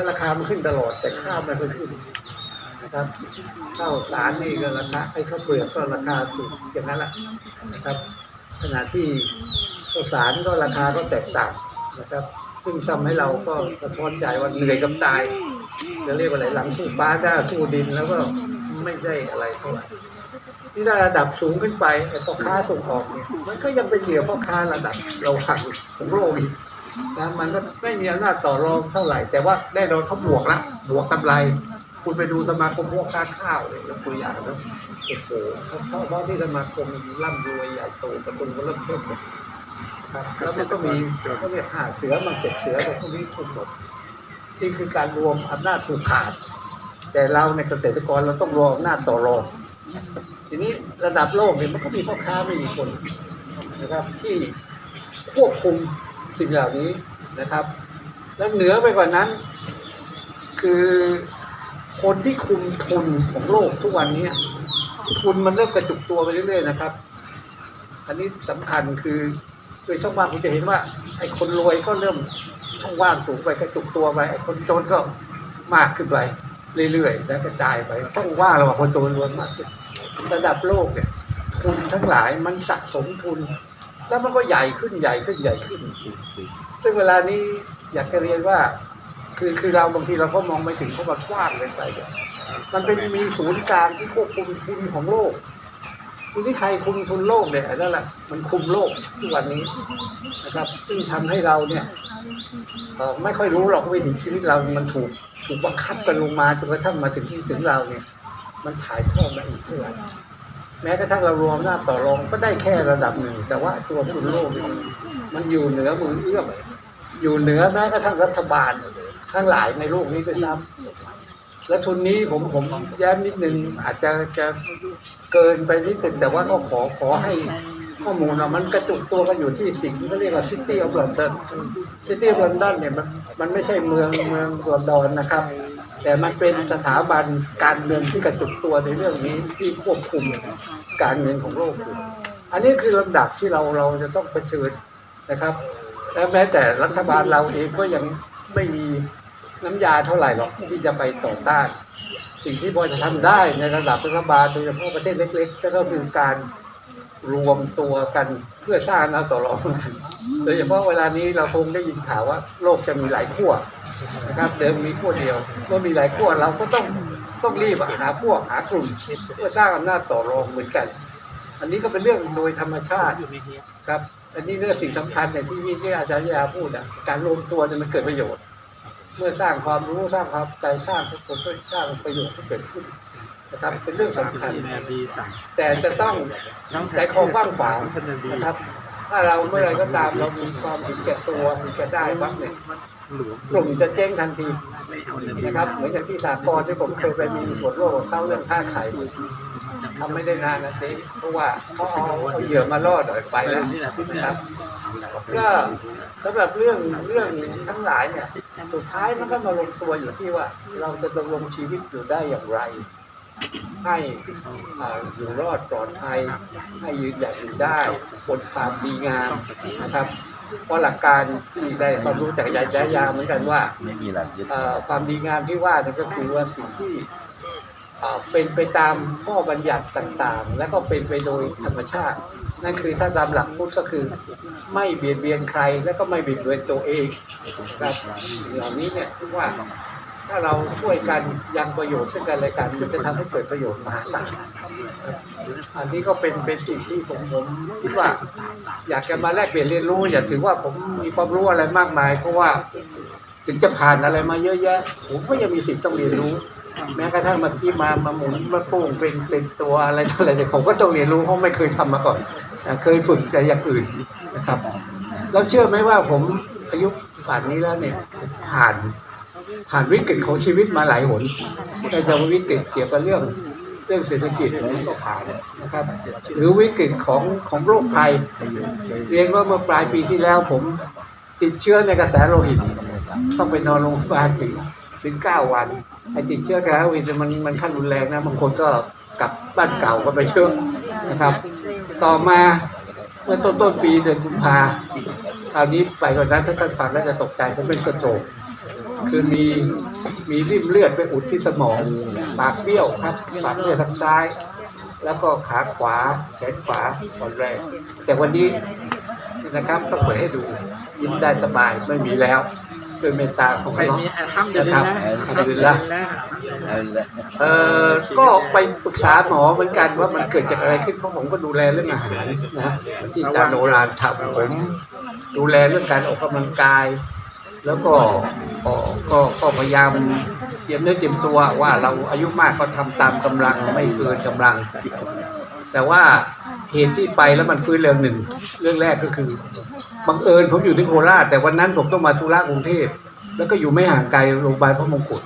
แล้วราคามันขึ้นตลอด แต่ข้าวมันไม่ขึ้นนะครับข้าวสารนี่ก็ราคาไอ้ข้าวเปลือกก็ราคาถูกอย่างนั้นแหละนะครับ ขณะที่ข้าวสารก็ราคาก็แตกต่างนะครับ ซึ่งทำให้เราก็สะท้อนใจว่าเหนื่อยกับตายจะเรียกว่าอะไรหลังสู้ฟ้าหน้าสู้ดินแล้วก็ไม่ได้อะไรเท่าไหร่ที่ได้ระดับสูงขึ้นไปไอ้พ่อค้าส่งออกเนี่ยมันก็ยังเป็นเหยื่อพ่อค้าระดับระหว่างของโลกอีก นะมันก็ไม่มีอำนาจต่อรองเท่าไหร่ แต่ว่าแน่นอนเขาบวกละบวกกำไร คุณไปดูสมาคมพวกค้าข้าวเลยยกตัวอย่างนะโอ้โหเขาเพราะที่สมาคมร่ำรวยใหญ่โตแต่คนก็เริ่มต้นหมครับแล้วมันก็มีเขาเรียกหาเสือมันเจ็ดเสือแต่พวกนี้คุมหมดนี่คือการรวมอำนาจผูกขาด แต่เราในเกษตรกรเราต้องรวมอำนาจต่อรองทีนี้ระดับโลกเนี่ยมันก็มีพ่อค้าไม่กี่คนนะครับที่ควบคุม สิ่งเหล่านี้นะครับ แล้วเหนือไปกว่านั้น คือคนที่คุมทุนของโลกทุกวันนี้ทุนมันเริ่มกระจุกตัวไปเรื่อยๆนะครับ อันนี้สำคัญคือโดยช่องว่างคุณจะเห็นว่า ไอ้คนรวยก็เริ่มช่องว่างสูงไปกระจุกตัวไปไอ้คนจนก็มากขึ้นไปเรื่อยๆ แล้วกระจายไปช่องว่างระหว่างคนจนคนรวยมากขึ้นระดับโลกเนี่ยทุนทั้งหลายมันสะสมทุน แล้วมันก็ใหญ่ขึ้นใหญ่ขึ้นใหญ่ขึ้น ซึ่งเวลานี้อยากจะเรียนว่า คือคือเราบางทีเราก็มองไม่ถึงเพราะมันกว้างเกินไปเนี่ยมันเป็นมีศูนย์กลางที่ควบคุมทุนของโลกทีนี้ใครคุมทุนโลกเนี่ยนั่นแหละมันคุมโลกทุกวันนี้นะครับซึ่งทำให้เราเนี่ยไม่ค่อยรู้หรอกว่าวิถีชีวิตเรา มันถูกถูกบังคับกันลงมาจนกระทั่งมาถึงที่ถึงเราเนี่ย มันถ่ายทอดมาอีกเท่าไหร่ แม้กระทั่งเรารวมหน้าต่อรองก็ได้แค่ระดับหนึ่ง แต่ว่าตัวทุนโลกนี่มันอยู่เหนือมือเอื้อมอยู่เหนือแม้กระทั่งรัฐบาลทั้งหลายในโลกนี้ด้วยซ้ำและทุนนี้ผมผมแย้มนิดนึงอาจจะจะเกินไปนิดนึงแต่ว่าก็ขอขอให้ข้อมูลมันกระจุกตัวกันอยู่ที่สิ่งที่เขาเรียกว่า City of London City of London เนี่ยมันมันไม่ใช่เมืองเมืองลอนดอนนะครับ แต่มันเป็นสถาบันการเมืองที่กระจุกตัวในเรื่องนี้ที่ควบคุมการเงินของโลกอยู่อันนี้คือลำดับที่เราเราจะต้องเผชิญนะครับ และแม้แต่รัฐบาลเราเองก็ยังไม่มีน้ำยาเท่าไหร่หรอกที่จะไปต่อต้าน สิ่งที่พอจะทำได้ในระดับรัฐบาลโดยเฉพาะประเทศเล็ก ๆ ก็คือการ รวมตัวกันเพื่อสร้างเอาต่อรองกันโดยเฉพาะเวลานี้เราคงได้ยินข่าวว่า โลกจะมีหลายขั้วนะครับเดิมมีขั้วเดียวเมื่อมีหลายขั้วเราก็ต้องต้องรีบหาพวกหากลุ่มเพื่อสร้างอำนาจต่อรองเหมือนกัน อันนี้ก็เป็นเรื่องโดยธรรมชาติครับ อันนี้เรื่องสิ่งสำคัญอย่างที่พี่ที่อาจารย์ยาพูดอะการรวมตัวเนี่ยมันเกิดประโยชน์ เมื่อสร้างความรู้สร้างความใจสร้างทุกคนก็สร้างประโยชน์ที่เกิดขึ้น นะครับเป็นเรื่องสำคัญแต่จะต้องใจคอกว้างขวางนะครับ ถ้าเราเมื่อไรก็ตามเรามีความเห็นแก่ตัวมีแก่ได้ปั๊บเนี่ยกลุ่มจะเจ๊งทันทีนะครับเหมือนอย่างที่สากลที่ผมเคยไปมีส่วนร่วมกับเขาเรื่องค่าไข่ทำไม่ได้นานนะเจ๊เพราะว่าเขาเอาเอาเหยื่อมาล่อหน่อยไปแล้วนะครับ ก็สำหรับเรื่องเรื่องทั้งหลายเนี่ยสุดท้ายมันก็มาลงตัวอยู่ที่ว่า เราจะดำรงชีวิตอยู่ได้อย่างไร ให้อ่าอยู่รอดปลอดภัย ให้ยืนหยัดอยู่ได้บนความดีงามนะครับ เพราะหลักการที่ได้ความรู้จากยายายาเหมือนกันว่าไม่มีหลักยึดเอ่อความดีงามที่ว่าเนี่ยก็คือว่าสิ่งที่เอ่อเป็นไปตามข้อบัญญัติต่างๆ และก็เป็นไปโดยธรรมชาติ นั่นคือถ้าตามหลักพุทธก็คือ ไม่เบียดเบียนใครและก็ไม่เบียดเบียนตัวเองนะครับเหล่านี้เนี่ยที่ว่า ถ้าเราช่วยกันยังประโยชน์ซึ่งกันและกันมันจะทำให้เกิดประโยชน์มหาศาลอันนี้ก็เป็นเป็นสิ่งที่ผมผมคิดว่า อยากจะมาแลกเปลี่ยนเรียนรู้อย่าถือว่าผมมีความรู้อะไรมากมาย เพราะว่าถึงจะผ่านอะไรมาเยอะแยะ ผมก็ยังมีสิทธิ์ต้องเรียนรู้ แม้กระทั่งเมื่อกี้มามาหมุนมาโป่งเป็นเป็นตัวอะไรต่ออะไรเนี่ยผมก็ต้องเรียนรู้เพราะไม่เคยทำมาก่อน เคยฝึกแต่อย่างอื่นนะครับแล้วเชื่อไหมว่าผมอายุป่านนี้แล้วเนี่ยผ่าน ผ่านวิกฤตของชีวิตมาหลายหนแต่จะวิกฤตเกี่ยวกับเรื่องเรื่องเศรษฐกิจผมก็ผ่านนะครับ หรือวิกฤตของของโรคภัยเรียนว่าเมื่อปลายปีที่แล้วผมติดเชื้อในกระแสโลหิต ต้องไปนอนโรงพยาบาลถึงถึงเก้าวันไอ้ติดเชื้อกระแสโลหิตมันมันขั้นรุนแรงนะบางคนก็กลับบ้านเก่าก็ไปเชื้อนะครับ ต่อมาเมื่อต้นต้นปีเดือนกุมภาคราวนี้ไปกว่านั้นถ้าท่านฟังแล้วจะตกใจผมเป็นสโตรก คือมีมีริ่มเลือดไปอุดที่สมอง ปากเบี้ยวครับ ปากเบี้ยวทางซ้าย แล้วก็ขาขวาแขนขวาอ่อนแรง แต่วันนี้นะครับต้องเปิดให้ดูยิ้มได้สบายไม่มีแล้วด้วยเมตตาของไม่น้องมีอัลฮัมดุลิลละอัลฮัมดุลิลละเอาละเออก็ไปปรึกษาหมอเหมือนกันว่ามันเกิดจากอะไรขึ้นเพราะผมก็ดูแลเรื่องอาหารนะที่อาจารย์โนรานทำผมดูแลเรื่องการออกกำลังกาย แล้วก็ก็ก็พยายามเตรียมเนื้อเตรียมตัวว่าเราอายุมากก็ทำตามกำลังไม่เกินกำลัง แต่ว่าเหตุที่ไปแล้วมันฟื้นเร็วหนึ่ง เรื่องแรกก็คือบังเอิญผมอยู่ที่โคราชแต่วันนั้นผมต้องมาธุระกรุงเทพแล้วก็อยู่ไม่ห่างไกลโรงพยาบาลพระมงกุฎ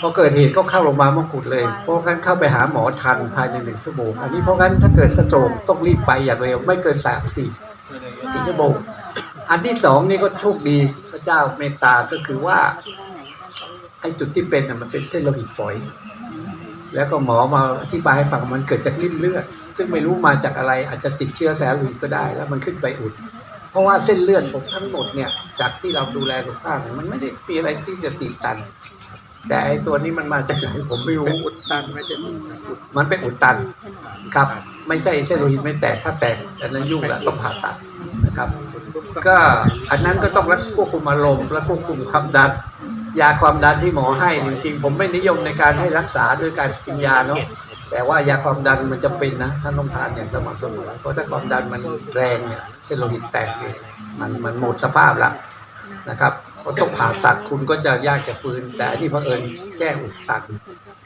พอเกิดเหตุก็เข้าโรงพยาบาลมงกุฎเลย เพราะงั้นเข้าไปหาหมอทันภายในหนึ่งชั่วโมง อันนี้เพราะงั้นถ้าเกิดสโตรกต้องรีบไปอย่างเร็วไม่เกินสามสี่สี่ชั่วโมง อันที่สองนี่ก็โชคดี ระเจ้าเมตตาก็คือว่าไอ้จุดที่เป็นน่ะมันเป็นเส้นโลหิตฝอย แล้วก็หมอมาอธิบายให้ฟังมันเกิดจากริ่มเลือด ซึ่งไม่รู้มาจากอะไรอาจจะติดเชื้อแสลลุยก็ได้ แล้วมันขึ้นไปอุด เพราะว่าเส้นเลือดผมทั้งหมดเนี่ยจากที่เราดูแลสุขภาพเนี่ยมันไม่ได้มีอะไรที่จะติดตัน แต่ไอ้ตัวนี้มันมาจากไหนผมไม่รู้อุดตันไม่ใช่อุดอุดมันเป็นอุดตันครับ ไม่ใช่เส้นโลหิตไม่แตกถ้าแตกอันนั้นยุ่งละต้องผ่าตัดนะครับ ก็อันนั้นก็ต้องรักษาควบคุมอารมณ์และควบคุมความดันยาความดันที่หมอให้จริงๆผมไม่นิยมในการให้รักษาด้วยการกินยาเนาะแต่ว่ายาความดันมันจะเป็นนะท่านต้องทานอย่างสม่ำเสมอเพราะถ้าความดันมันแรงเนี่ยเส้นโลหิตแตกเลยมันมันหมดสภาพแล้วนะครับพอต้องผ่าตัดคุณก็จะยากจะฟื้น แต่นี่เผอิญแก้อุดตัน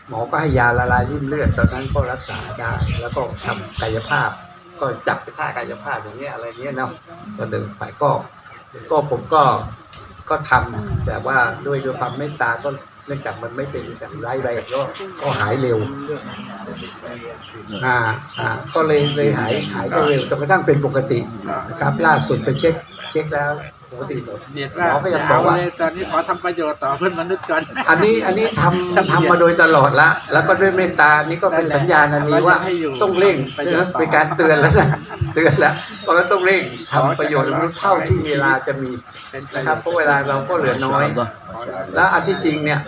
หมอก็ให้ยาละลายริ่มเลือดตอนนั้นก็รักษาได้แล้วก็ทำกายภาพ ก็จับไปท่ากายภาพอย่างเงี้ยอะไรเงี้ยเนาะก็เดินไปก็ ก็ผมก็ก็ทำแต่ว่าด้วยด้วยความเมตตาก็เนื่องจากมันไม่เป็นแบบร้ายแรงก็ก็หายเร็วอ่าอ่าก็เลยเลยหายหายได้เร็วจนกระทั่งเป็นปกตินะครับ ล่าสุดไปเช็คเช็คแล้ว ปกติหมดเดียดหว่ามอก็ยังบอกว่า เเลยตอนนี้ขอทำประโยชน์ต่อเพื่อนมนุษย์ก่อน อันนี้อันนี้ทำทำมาโดยตลอดละ แล้วก็ด้วยเมตตานี่ก็เป็นสัญญาณอันนี้ว่าต้องเร่งนะเป็นการเตือนแล้วนะเตือนแล้วเพราะว่าต้องเร่งทำประโยชน์เท่าที่เวลาจะมีเป็นปนะครับเพราะเวลาเราก็เหลือน้อยบ่แล้วอันที่จริงเนี่ย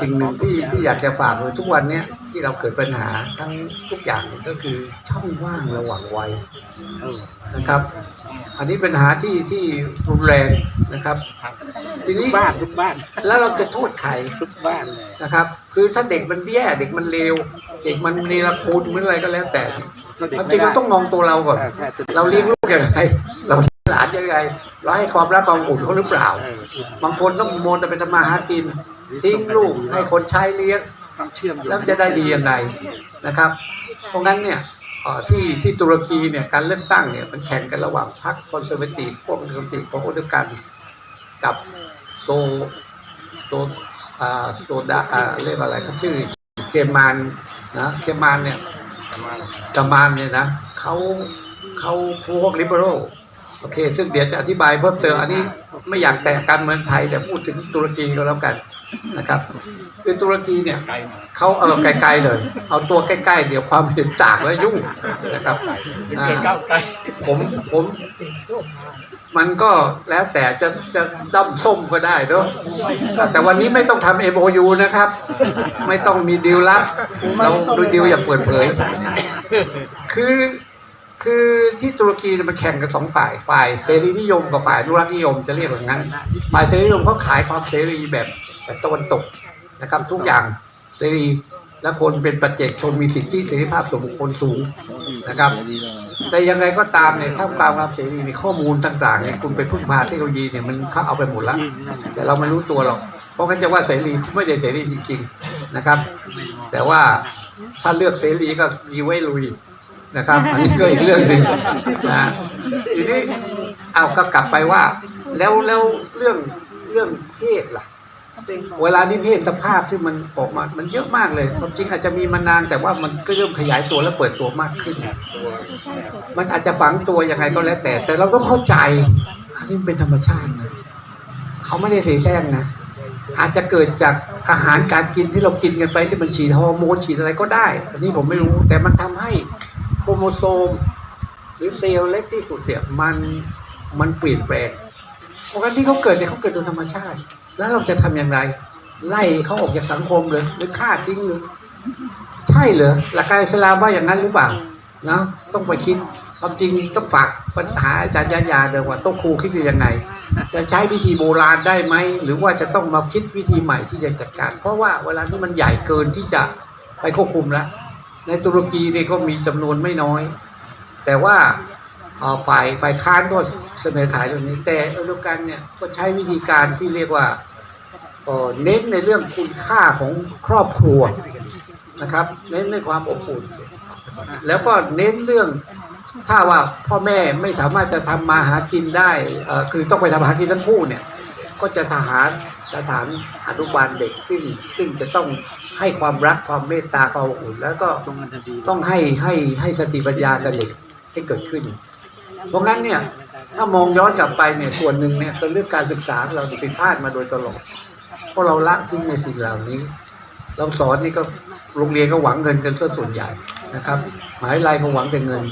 สิ่งหนึ่งที่ที่อยากจะฝากเลยทุกวันเนี้ย ที่เราเกิดปัญหาทั้งทุกอย่างเนี่ยก็คือช่องว่างระหว่างวัยเออนะครับ อันนี้เป็นปัญหาที่ที่รุนแรงนะครับ ทีทุนี้กบ้านทุกบ้าน แล้วเราจะโทษใครทุกบ้านเลยนะครับ คือถ้าเด็กมันแย่เด็กมันเลวเด็กมันเนรคุณหรืออะไรก็แล้วแต่เนี่ยช่วยเด็กความจไม่ริงได้เราต้องมองตัวเราก่อนเออใช่ช่วยด็กเราเลี้ยงลูกยังไงเราเลี้ยงหลานยังไงเราให้ความรักความอบอุ่นเขาหรือเปล่าเออบางคนต้องโมนแต่ไปทำมาหากินทิ้งลูกให้คนใช้เลี้ยง ต้องเชื่อมโยงแล้วจะได้ดียังไงนะครับ เพราะงั้นเนี่ยที่ที่ตุรกีเนี่ยการเลือกตั้งเนี่ยมันแข่งกันระหว่างพรรคคอนเซอร์เวทีฟพวกคอนเซอร์เวทีฟพวกอุดมกันกับโซโซโซดาอ่าเรียกว่าอะไรเขาชื่อเคมานนะเคมานเนี่ยกามานเนี่ยนะเขาเขาพวกลิเบอรัลโอเค ซึ่งเดี๋ยวจะอธิบายเพิ่มเติมอันนี้ไม่อยากแตะการเมืองไทยแต่พูดถึงตุรกีก็แล้วกัน นะครับคือตุรกีเนี่ยเขาเอาไกลๆเลย เอาตัวใกล้ๆ เดี๋ยวความเห็นต่างแล้วยุ่งนะครับอ่าผมผมมันก็แล้วแต่จะจะด้อมส้มก็ได้เนอะแต่วันนี้ไม่ต้องทำ MOU นะครับ ไม่ต้องมีดีลลับเราดูดีลอย่าเปิดเผย คือคือที่ตุรกีมันแข่งกันสองฝ่ายฝ่ายเสรีนิยมกับฝ่ายนุรักนิยมจะเรียกอย่างนั้นฝ่ายเสรีนิยมเขาขายความเสรีแบบ แบบตะวันตกนะครับ ทุกอย่างเสรีและคนเป็นปัจเจกชนมีสิทธิเสรีภาพส่วนบุคคลสูงนะครับ แต่ยังไงก็ตามเนี่ยถ้าตามความเสรีในข้อมูลต่างๆเนี่ยคุณไปพึ่งพาเทคโนโลยีเนี่ยมันเขาเอาไปหมดแล้วยิ่งนั่นแหละแต่เราไม่รู้ตัวหรอกเพราะงั้นจะว่าเสรีไม่ได้เสรีจริงๆนะครับ แต่ว่าถ้าเลือกเสรีก็มีไว้ลุยนะครับ อันนี้ก็อีกเรื่องหนึ่งนะทีนี้เอาก็กลับไปว่า แล้วแล้วเรื่องเรื่องเพศล่ะ เวลานี้เพศสภาพที่มันออกมา มันเยอะมากเลยความจริงอาจจะมีมานานแต่ว่ามันก็เริ่มขยายตัวและเปิดตัวมากขึ้น มันอาจจะฝังตัวยังไงก็แล้วแต่ แต่เราต้องเข้าใจอันนี้มันเป็นธรรมชาตินะเขาไม่ได้เสแสร้งนะอาจจะเกิดจากอาหารการกินที่เรากินกันไปที่มันฉีดฮอร์โมนฉีดอะไรก็ได้ อันนี้ผมไม่รู้แต่มันทำให้โครโมโซม หรือเซลล์เล็กที่สุดเนี่ยมันมันเปลี่ยนแปลงเพราะงั้นที่เขาเกิดเนี่ยเขาเกิดโดยธรรมชาติ แล้วเราจะทำอย่างไร ไล่เขาออกจากสังคมเลยหรือฆ่าทิ้งเลยใช่เหรอหลักการอิสลามว่าอย่างนั้นหรือเปล่าเนาะต้องไปคิดความจริงต้องฝากปัญหาอาจารย์ยายาเดิมว่าต้องครูคิดยังไง จะใช้วิธีโบราณได้ไหมหรือว่าจะต้องมาคิดวิธีใหม่ที่จะจัดการ เพราะว่าเวลาที่มันใหญ่เกินที่จะไปควบคุมแล้วในตุรกีเนี่ยก็มีจำนวนไม่น้อย แต่ว่าเอ่อ ฝ่ายฝ่ายค้านก็เสนอขายตรงนี้ แต่เอเดียวกันเนี่ยก็ใช้วิธีการที่เรียกว่าเอ่อเน้นในเรื่องคุณค่าของครอบครัวนะครับ เน้นในความอบอุ่น แล้วก็เน้นเรื่องถ้าว่าพ่อแม่ไม่สามารถจะทำมาหากินได้อ่อคือต้องไปทำมาหากินทั้งคู่เนี่ยก็จะทหารสถานอนุบาลเด็กซึ่งซึ่งจะต้องให้ความรักความเมตตาความอบอุ่น แล้วก็ต้องให้ให้ให้สติปัญญากับเด็กให้เกิดขึ้น เพราะงั้นเนี่ยถ้ามองย้อนกลับไปเนี่ยส่วนหนึ่งเนี่ยเป็นเรื่องการศึกษาเราผิดพลาดมาโดยตลอดเพราะเราละทิ้งในสิ่งเหล่านี้ เราสอนนี่ก็โรงเรียนก็หวังเงินกันซะส่วนใหญ่นะครับหมายลัยก็หวังแต่เงิน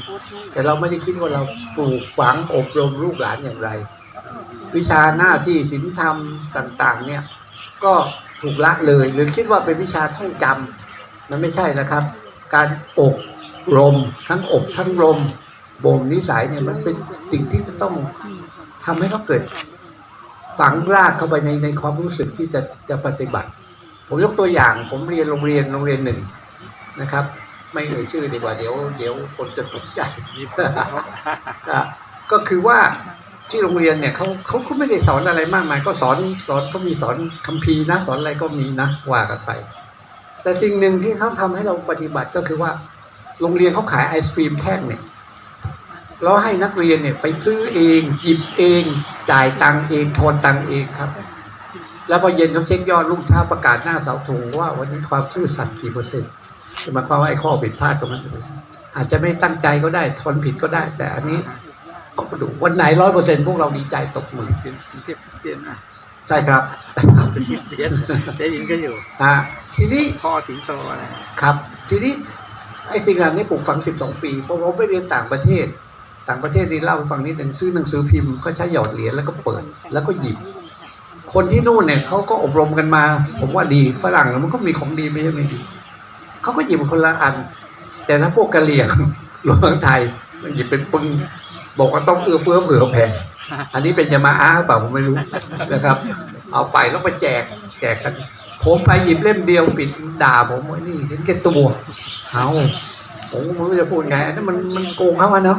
แต่เราไม่ได้คิดว่าเราปลูกฝังอบรมลูกหลานอย่างไร วิชาหน้าที่ศีลธรรมต่าง ๆ เนี่ยก็ถูกละเลยหรือคิดว่าเป็นวิชาท่องจำมันไม่ใช่นะครับ การอบรมทั้งอบทั้งรม บ่มนิสัยเนี่ยมันเป็นสิ่งที่จะต้องทำให้เขาเกิด ฝังรากเข้าไปในในความรู้สึกที่จะจะปฏิบัติ ผมยกตัวอย่าง ผมเรียนโรงเรียนโรงเรียนหนึ่งนะครับ ไม่เอ่ยชื่อดีกว่าเดี๋ยวเดี๋ยวคนจะตกใจก็คือว่าที่โรงเรียนเนี่ยเขาเขาเขาไม่ได้สอนอะไรมากมาย ก็สอนสอนเขามีสอนคัมภีร์นะสอนอะไรก็มีนะว่ากันไป แต่สิ่งหนึ่งที่เขาทำให้เราปฏิบัติก็คือว่า โรงเรียนเขาขายไอศครีมแท่งเนี่ย แล้วให้นักเรียนเนี่ยไปซื้อเองหยิบเอง จ่ายตังค์เองทอนตังค์เองครับ แล้วพอเย็นเขาเช็คยอดรุ่งเช้าประกาศหน้าเสาธงว่าวันนี้ความซื่อสัตย์กี่เปอร์เซ็นต์หมายความว่าไอ้ข้อผิดพลาดตรงนั้นอาจจะไม่ตั้งใจก็ได้ทนผิดก็ได้ แต่อันนี้ก็มาดูวันไหนร้อยเปอร์เซ็นต์พวกเราดีใจตบมือเป็นเทียบคริสเตียนอะใช่ครับเป็นคริสเตียนได้ยินก็อยู่อ่าทีนี้พ่อสิงโตอะไรครับ ทีนี้ไอ้สิ่งเหล่านี้ปลูกฝัง12ปีเพราะผมไปเรียนต่างประเทศ ต่างประเทศนี่เล่าให้ฟังนิดหนึ่งซื้อหนังสือพิมพ์ก็ใช้หยอดเหรียญแล้วก็เปิด แล้วก็หยิบ คนที่นู่นเนี่ยเขาก็อบรมกันมา ผมว่าดีฝรั่งมันก็มีของดีไม่ใช่ไม่ดีเขาก็หยิบคนละอัน แต่ถ้าพวกกะเหรี่ยงหลวงไทยมันหยิบเป็นปึงบอกว่าต้องเอื้อเฟื้อเผื่อแผ่อันนี้เป็นยามาอาหรือเปล่าผมไม่รู้นะครับ เอาไปแล้วไปแจกแจกกันผมไปหยิบเล่มเดียวปิดด่าผมว่านี่เห็นแก่ตัวเอาผมก็ไม่รู้จะพูดไงอันนั้นมันมันโกงเขาอะเนาะ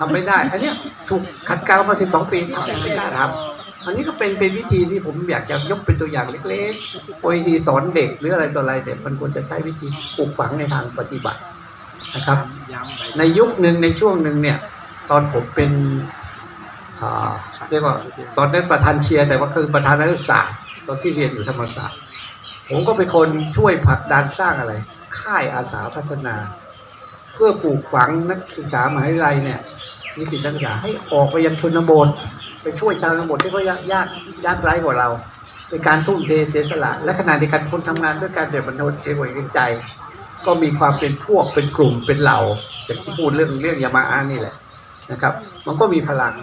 ทำไม่ได้ อันนี้ถูกขัดเกลามาสิบสองปีทำไม่กล้าทำอันนี้ก็เป็นเป็นวิธีที่ผมอยากจะยกเป็นตัวอย่างเล็กๆวิธีสอนเด็กหรืออะไรต่ออะไรแต่มันควรจะใช้วิธีปลูกฝังในทางปฏิบัตินะครับ ในยุคหนึ่งในช่วงหนึ่งเนี่ย ตอนผมเป็นเรียกว่าตอนนั้นประธานเชียร์แต่ว่าคือประธานนักศึกษาตอนที่เรียนอยู่ธรรมศาสตร์ผมก็เป็นคนช่วยผลักดันสร้างอะไร ค่ายอาสาพัฒนา เพื่อปลูกฝังนักศึกษามหาวิทยาลัยเนี่ย นิสิตนักศึกษาให้ออกไปยังชนบทไปช่วยชาวชนบทที่เขายากยากยากไร้กว่าเราเป็นการทุ่มเทเสียสละและขณะเดียวกันคนทำงานด้วยกันเดี๋ยวมันโดนเองไว้เองใจ ก็มีความเป็นพวกเป็นกลุ่มเป็นเหล่าอย่างที่พูดเรื่องเรื่องยามาอานี่แหละนะครับ มันก็มีพลัง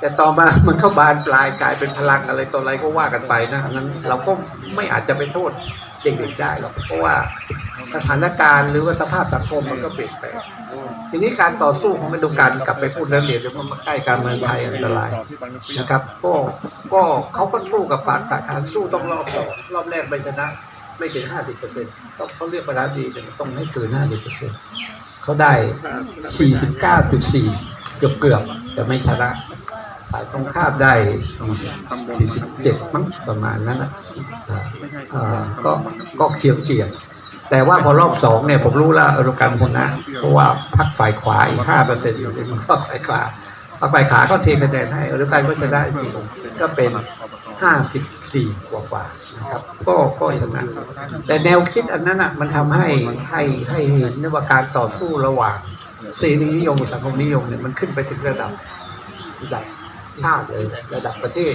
แต่ต่อมามันก็บานปลายกลายเป็นพลังอะไรต่ออะไรก็ว่ากันไปนะนั้นเราก็ไม่อาจจะไปโทษ เด็กๆได้หรอกเพราะว่าสถานการณ์หรือว่าสภาพสังคมมันก็เปลี่ยนแปลงทีนี้การต่อสู้ของกระดูการกลับไปพูดแล้วเดี๋ยวเดียวมันมาใกล้การเมืองไทยอันตรายนะครับ ก็ก็เขาก็สู้กับฝ่ายฝ่ายค้านสู้ต้องรอบสองรอบแรกไม่ชนะไม่ถึงห้าสิบเปอร์เซ็นต์ต้องเขาเรียกประธานดีแต่ต้องให้เกินห้าสิบเปอร์เซ็นต์เขาได้สี่สิบเก้าจุดสี่เกือบเกือบแต่ไม่ชนะ ฝ่ายตรงข้ามได้สี่สิบเจ็ดมั้งประมาณนั้นอะอ่าอ่าก็ก็เฉียงเฉียงแต่ว่าพอรอบสองเนี่ยผมรู้แล้วเออการชนะ เพราะว่าพรรคฝ่ายขวาอีกห้าเปอร์เซ็นต์อยู่ในมันก็ฝ่ายขวาพอไปขาก็เทคะแนนให้หรือการก็ชนะจริงก็เป็น54กว่ากว่าๆนะครับ ก็ก็ชนะ แต่แนวคิดอันนั้นอะมันทำให้ให้ให้เห็นว่าการต่อสู้ระหว่างเสรีนิยมกับสังคมนิยมเนี่ยมันขึ้นไปถึงระดับระดับ ชาติเลยระดับประเทศ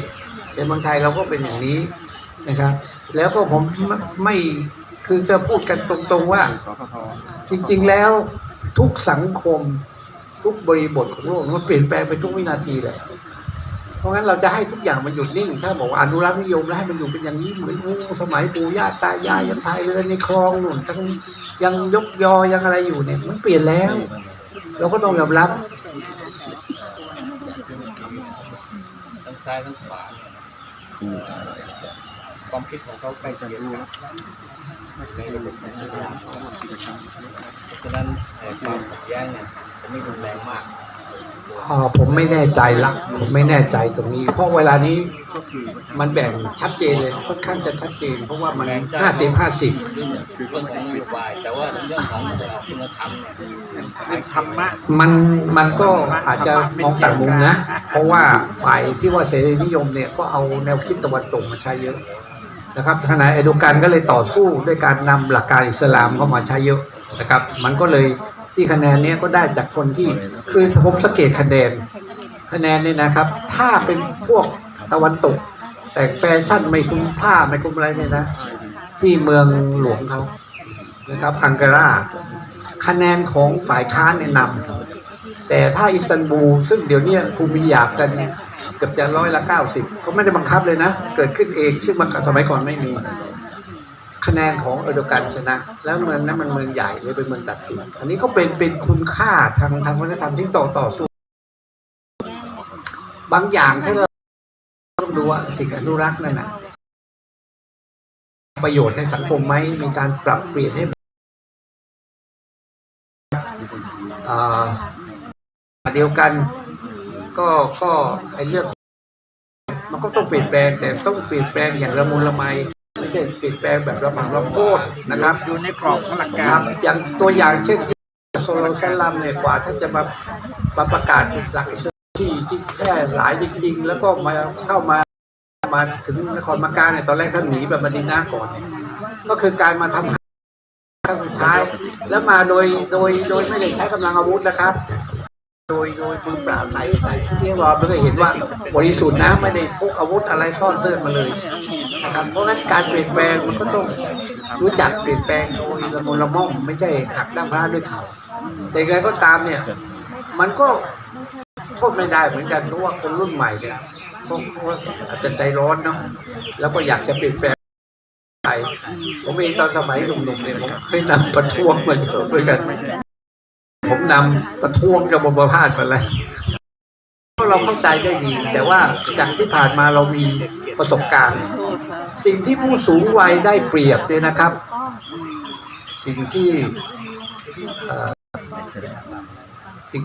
ในเมืองไทยเราก็เป็นอย่างนี้นะครับ แล้วก็ผมไม่คือจะพูดกันตรงๆว่า จริงๆแล้วทุกสังคมทุกบริบทของโลกมันเปลี่ยนแปลงไปทุกวินาทีเลยเพราะงั้นเราจะให้ทุกอย่างมันหยุดนิ่ง ถ้าบอกว่าอนุรักษ์นิยมแล้วให้มันอยู่เป็นอย่างนี้เหมือนสมัยปู่ย่าตายายยังพายเรือในคลองหนุนทั้งยังยกยอยังอะไรอยู่เนี่ยมันเปลี่ยนแล้ว เราก็ต้องยอมรับ ทั้ง ซ้ายทั้งขวาเนี่ยความคิดของเขาใกล้เคียงกันในระบบของพยานเพราะฉะนั้นเอ่อความขัดแย้งเนี่ยจะไม่รุนแรงมากอ่า ผมไม่แน่ใจละผมไม่แน่ใจตรงนี้ เพราะเวลานี้มันแบ่งชัดเจนเลยค่อนข้างจะชัดเจน เพราะว่ามันห้าสิบห้าสิบคือก็ไม่ได้นโยบายแต่ว่าในเรื่องของเอ่อคุณธรรมเนี่ยเป็นธรรมะมันมันก็อาจจะมองต่างมุมนะ เพราะว่าฝ่ายที่ว่าเสรีนิยมเนี่ยก็เอาแนวคิดตะวันตกมาใช้เยอะนะครับขณะเอโดกันก็เลยต่อสู้ด้วยการนำหลักการอิสลามเข้ามาใช้เยอะนะครับ มันก็เลย ที่คะแนนเนี้ยก็ได้จากคนที่คือผมสังเกตคะแนน คะแนนเนี่ยนะครับ ถ้าเป็นพวกตะวันตก แต่งแฟชั่นไม่คุ้มผ้าไม่คุ้มอะไรเนี่ยนะ ที่เมืองหลวงเขานะครับอังการาคะแนนของฝ่ายค้านเนี่ยนำแต่ถ้าอิสตันบูลซึ่งเดี๋ยวเนี้ภูมิหยาบกันเกือบจะร้อยละเก้าสิบเขาไม่ได้บังคับเลยนะ เกิดขึ้นเองซึ่งมันสมัยก่อนไม่มี คะแนนของเอโดกันชนะ แล้วเมืองนั้นมันเมืองใหญ่เลยเป็นเมืองตัดสินอันนี้ก็เป็นเป็นคุณค่าทางทางวัฒนธรรมที่ต่อต่อสู้ บางอย่างถ้าเราต้องดูว่าสิ่งอนุรักษ์นั่นนะประโยชน์ในสังคมไหมมีการปรับเปลี่ยนให้เดียวกัน ก็ก็ไอ้เรื่องมันก็ต้องเปลี่ยนแปลงแต่ต้องเปลี่ยนแปลงอย่างละมุนละไม ไม่ใช่เปลี่ยนแปลงแบบระบาดระโคตรนะครับอยู่ในกรอบของหลักคการัรบอย่างตัวอย่างเช่นที่โซโลแซลัมเนี่ยกว่าถ้าจะมามาประกาศหลักอิสลามที่ที่แพร่หลายจริง ๆ แล้วก็มาเข้ามามาถึงนครมักกะเนี่ยตอนแรกท่านหนีแบบมาดินาก่อนเนี่ยก็คือการมาทำครั้งสุดท้าย แล้วมาโดยโดยโดยไม่ได้ใช้กำลังอาวุธนะครับ โดยโดยมือเปล่าใส่ใส่เที่ยวเราไม่ได้เห็นว่าบริสุทธิ์นะไม่ได้พกอาวุธอะไรซ่อนเสื้อมาเลย นะครับเพราะงั้นการเปลี่ยนแปลงมันก็ต้องรู้จักเปลี่ยนแปลงโดยละมุนละม่อมไม่ใช่หักด้ามพระด้วยเขาแต่อย่างไรก็ตามเนี่ย มันก็โทษไม่ได้เหมือนกันเพราะว่าคนรุ่นใหม่เนี่ยเขาอาจจะใจร้อนเนาะแล้วก็อยากจะเปลี่ยนแปลงไปผมเองตอนสมัยหนุ่มๆเนี่ยผมเคยนำประท้วงมาเยอะด้วยกัน ผมนำประท้วงกับบมพาดมาแล้วเราเข้าใจได้ดี แต่ว่าจากที่ผ่านมาเรามีประสบการณ์ สิ่งที่ผู้สูงวัยได้เปรียบเนี่ยนะครับ สิ่งที่สิ่ง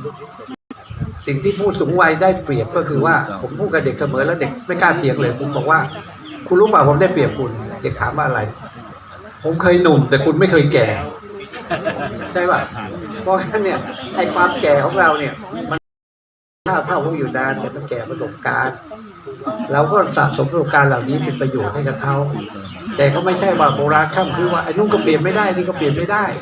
สิ่งที่ผู้สูงวัยได้เปรียบก็คือว่า ผมพูดกับเด็กเสมอแล้วเด็กไม่กล้าเถียงเลย ผมบอกว่า คุณรู้เปล่าผมได้เปรียบคุณ เด็กถามว่าอะไร ผมเคยหนุ่ม แต่คุณไม่เคยแก่ ใช่ป่ะเพราะฉะนั้นเนี่ยไอ้ความแก่ของเราเนี่ย มันถ้าเท่าเขาอยู่นานแต่มันแก่ประสบการณ์ เราก็สะสมประสบการณ์เหล่านี้เป็นประโยชน์ให้กับเขา แต่ก็ไม่ใช่ว่าโบราณข้ามคือว่าไอ้นุ่งก็เปลี่ยนไม่ได้นี่ก็เปลี่ยนไม่ได้